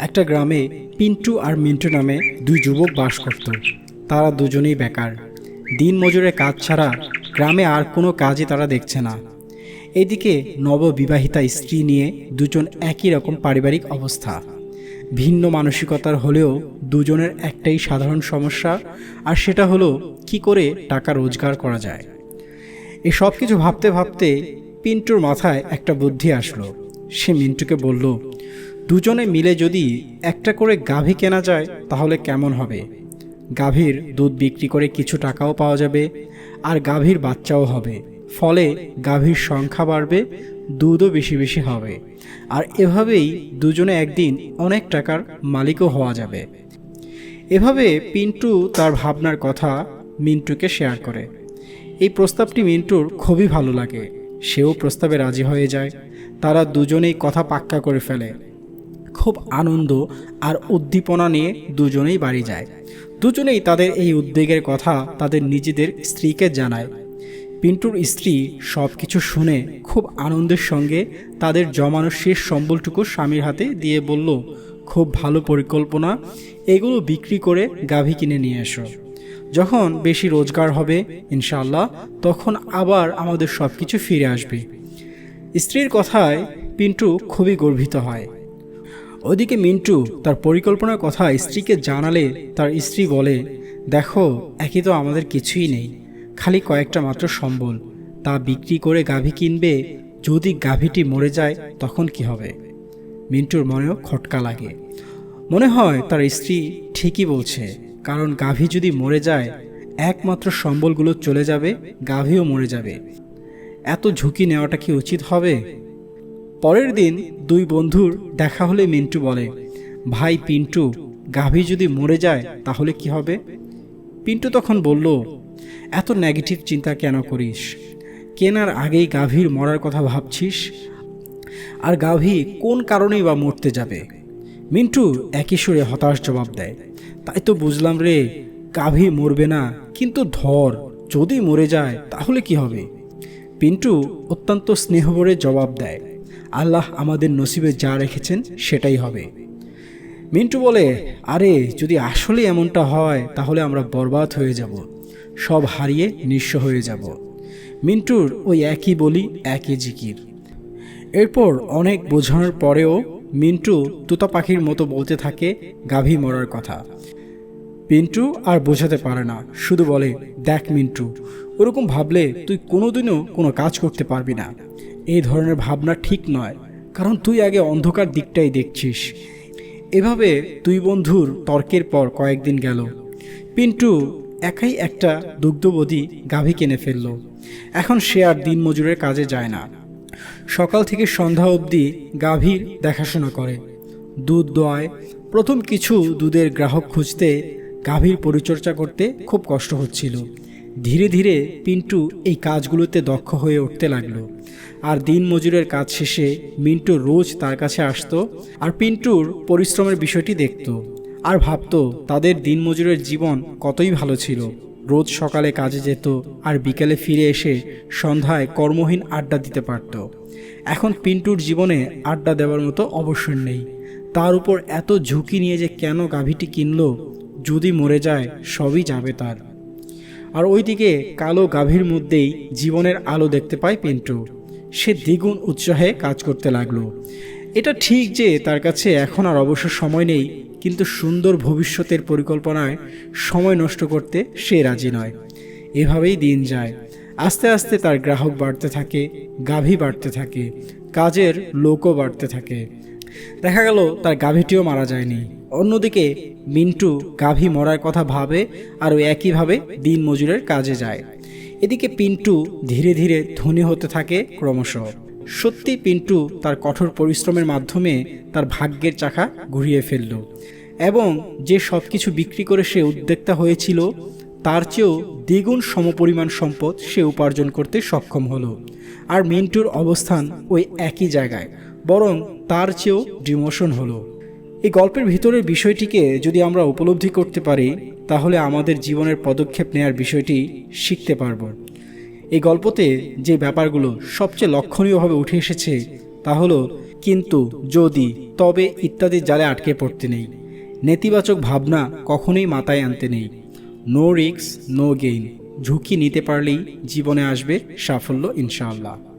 একটা গ্রামে পিন্টু আর মিন্টু নামে দুই যুবক বাস করত। তারা দুজনেই বেকার। দিন মজুরে কাজ ছাড়া গ্রামে আর কোনো কাজই তারা দেখছে না। এদিকে নববিবাহিতা স্ত্রী নিয়ে দুজন একই রকম পারিবারিক অবস্থা। ভিন্ন মানসিকতার হলেও দুজনের একটাই সাধারণ সমস্যা, আর সেটা হলো কি করে টাকা রোজগার করা যায়। এই সব কিছু ভাবতে ভাবতে পিন্টুর মাথায় একটা বুদ্ধি আসলো। সে মিন্টুকে বলল দুজনে মিলে যদি একটা করে গাভী কেনা যায়, তাহলে কেমন হবে? গাভীর দুধ বিক্রি করে কিছু টাকাও পাওয়া যাবে, আর গাভীর বাচ্চাও হবে। ফলে গাভীর সংখ্যা বাড়বে, দুধও বেশি বেশি হবে। আর এভাবেই দুজনে একদিন অনেক টাকার মালিকও হওয়া যাবে। এভাবে পিন্টু তার ভাবনার কথা মিন্টুকে শেয়ার করে। এই প্রস্তাবটি মিন্টুর খুবই ভালো লাগে। সেও প্রস্তাবে রাজি হয়ে যায়। তারা দুজনেই কথা পাক্কা করে ফেলে। খুব আনন্দ আর উদ্দীপনা নিয়ে দুজনেই বাড়ি যায়। দুজনেই তাদের এই উদ্বেগের কথা তাদের নিজেদের স্ত্রীকে জানায়। পিন্টুর স্ত্রী সব কিছু শুনে খুব আনন্দের সঙ্গে তাদের জমানো শেষ সম্বলটুকু স্বামীর হাতে দিয়ে বলল, খুব ভালো পরিকল্পনা, এগুলো বিক্রি করে গাভী কিনে নিয়ে এসো। যখন বেশি রোজগার হবে ইনশাল্লাহ তখন আবার আমাদের সব কিছু ফিরে আসবে। স্ত্রীর কথায় পিন্টু খুবই গর্বিত হয়। ওদিকে মিন্টু তার পরিকল্পনার কথা স্ত্রীকে জানালে তার স্ত্রী বলে, দেখো একই তো আমাদের কিছুই নেই। খালি কয়েকটা মাত্র সম্বল। তা বিক্রি করে গাভী কিনবে। যদি গাভীটি মরে যায়, তখন কি হবে? মিন্টুর মনেও খটকা লাগে। মনে হয় তার স্ত্রী ঠিকই বলছে, কারণ গাভী যদি মরে যায়, একমাত্র সম্বলগুলো চলে যাবে, গাভীও মরে যাবে। এত ঝুঁকি নেওয়াটা কি উচিত হবে? পরের দিন দুই বন্ধুর দেখা হলে মিন্টু বলে, ভাই পিন্টু, গাভী যদি মরে যায় তাহলে কি হবে? পিন্টু তখন বলল, এত নেগেটিভ চিন্তা কেন করিস? কেনার আগেই গাভীর মরার কথা ভাবছিস? আর গাভী কোন কারণেই বা মরতে যাবে? মিন্টু একই সুরে হতাশ জবাব দেয়, তাই তো বুঝলাম রে, গাভী মরবে না, কিন্তু ধর, যদি মরে যায় তাহলে কি হবে? পিন্টু অত্যন্ত স্নেহভরে জবাব দেয় আল্লাহ আমাদের নসিবে যা রেখেছেন সেটাই হবে। মিন্টু বলে, আরে, যদি আসলে এমনটা হয়, তাহলে আমরা বরবাদ হয়ে যাব। সব হারিয়ে নিঃস্ব হয়ে যাব। মিন্টুর ওই একই বলি, একই জিকির। এরপর অনেক বোঝানোর পরেও মিন্টু তুতা পাখির মতো বলতে থাকে গাভী মরার কথা। পিন্টু আর বোঝাতে পারে না, শুধু বলে, দেখ মিন্টু ওরকম ভাবলে তুই কোনোদিনও কোনো কাজ করতে পারবি না। এই ধরনের ভাবনা ঠিক নয়, কারণ তুই আগে অন্ধকার দিকটাই দেখছিস। এভাবে দুই বন্ধুর তর্কের পর কয়েকদিন গেল। পিন্টু একাই একটা দুগ্ধবতী গাভী কিনে ফেলল। এখন সে আর দিন মজুরের কাজে যায় না। সকাল থেকে সন্ধ্যা অবধি গাভীর দেখাশোনা করে। দুধ দোয়ায়, প্রথম কিছু দুধের গ্রাহক খুঁজতে গাভীর পরিচর্যা করতে খুব কষ্ট হচ্ছিল। ধীরে ধীরে পিন্টু এই কাজগুলোতে দক্ষ হয়ে উঠতে লাগল। আর দিন মজুরের কাজ শেষে মিন্টু রোজ তার কাছে আসতো আর পিন্টুর পরিশ্রমের বিষয়টি দেখতো। আর ভাবতো তাদের দিনমজুরের জীবন কতই ভালো ছিল। রোজ সকালে কাজে যেত আর বিকেলে ফিরে এসে সন্ধ্যায় কর্মহীন আড্ডা দিতে পারত। এখন পিন্টুর জীবনে আড্ডা দেওয়ার মতো অবসর নেই। তার উপর এত ঝুঁকি নিয়ে যে কেন গাভীটি কিনলো, যদি মরে যায় সবই যাবে তার। আর ওইদিকে কালো গাভীর মধ্যেই জীবনের আলো দেখতে পায় পিন্টু। সে দ্বিগুণ উৎসাহে কাজ করতে লাগল। এটা ঠিক যে তার কাছে এখন আর অবসর সময় নেই, কিন্তু সুন্দর ভবিষ্যতের পরিকল্পনায় সময় নষ্ট করতে সে রাজি নয়। এভাবেই দিন যায়। আস্তে আস্তে তার গ্রাহক বাড়তে থাকে, গাভী বাড়তে থাকে, কাজের লোকও বাড়তে থাকে। দেখা গেল তার গাভীটিও মারা যায়নি। অন্যদিকে মিন্টু গাভী মরার কথা ভাবে আর ওই একইভাবে দিন মজুরের কাজে যায়। এদিকে পিন্টু ধীরে ধীরে ধনী হতে থাকে ক্রমশ। সত্যি পিন্টু তার কঠোর পরিশ্রমের মাধ্যমে তার ভাগ্যের চাকা ঘুরিয়ে ফেলল এবং যে সব কিছু বিক্রি করে সে উদ্যোক্তা হয়েছিল, তার চেয়েও দ্বিগুণ সমপরিমাণ সম্পদ সে উপার্জন করতে সক্ষম হলো। আর মিন্টুর অবস্থান ওই একই জায়গায়। বরং তার চেয়েও ডিমোশন হলো। এই গল্পের ভিতরের বিষয়টিকে যদি আমরা উপলব্ধি করতে পারি, তাহলে আমাদের জীবনের পদক্ষেপ নেওয়ার বিষয়টি শিখতে পারব। এই গল্পতে যে ব্যাপারগুলো সবচেয়ে লক্ষণীয়ভাবে উঠে এসেছে, তা হলো, কিন্তু যদি, তবে ইত্যাদি জালে আটকে পড়তে নেই। নেতিবাচক ভাবনা কখনোই মাথায় আনতে নেই। No risk, no gain. ঝুঁকি নিতে পারলেই জীবনে আসবে সাফল্য ইনশাআল্লাহ।